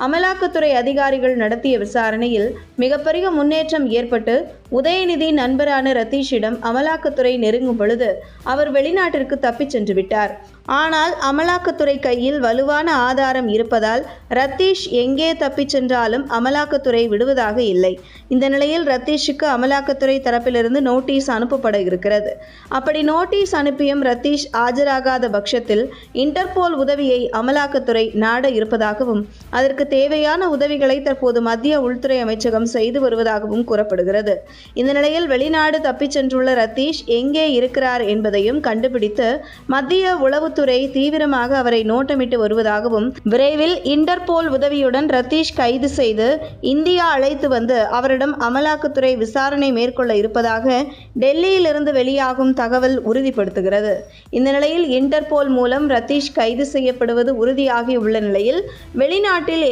அமலாக்கத்துறை அதிகாரிகள் நடத்திய விசாரணையில் மிகப்பெரிய முன்னேற்றம் ஏற்பட்டு உதயநிதி நண்பரான ரத்தீஷிடம் அமலாக்கத்துறை நெருங்கும் பொழுது அவர் வெளிநாட்டிற்கு தப்பிச் சென்று விட்டார். ஆனால் அமலாக்கத்துறை கையில் வலுவான ஆதாரம் இருப்பதால் ரத்தீஷ் எங்கே தப்பிச் சென்றாலும் அமலாக்கத்துறை விடுவதாக இல்லை. இந்த நிலையில் ரத்தீஷுக்கு அமலாக்கத்துறை தரப்பிலிருந்து நோட்டீஸ் அனுப்பப்பட இருக்கிறது. அப்படி நோட்டீஸ் அனுப்பியும் ரத்தீஷ் ஆஜராகாத பட்சத்தில் இன்டர்போல் உதவியை அமலாக்கத்துறை நாட இருப்பதாகவும் அதற்கு தேவையான உதவிகளை தற்போது மத்திய உள்துறை அமைச்சகம் செய்து வருவதாகவும் கூறப்படுகிறது. இந்த நிலையில் வெளிநாடு தப்பிச் சென்றுள்ள ரத்தீஷ் எங்கே இருக்கிறார் என்பதையும் கண்டுபிடித்து மத்திய உளவுத்துறை தீவிரமாக அவரை நோட்டமிட்டு வருவதாகவும் விரைவில் இன்டர்போல் உதவியுடன் ரத்தீஷ் கைது செய்து இந்தியா அழைத்து வந்து அவரிடம் அமலாக்கத்துறை விசாரணை மேற்கொள்ள இருப்பதாக டெல்லியிலிருந்து வெளியாகும் தகவல் உறுதிப்படுத்துகிறது. இந்த நிலையில் இன்டர்போல் மூலம் ரத்தீஷ் கைது செய்யப்படுவது உறுதியாகியுள்ள நிலையில் வெளிநாட்டில்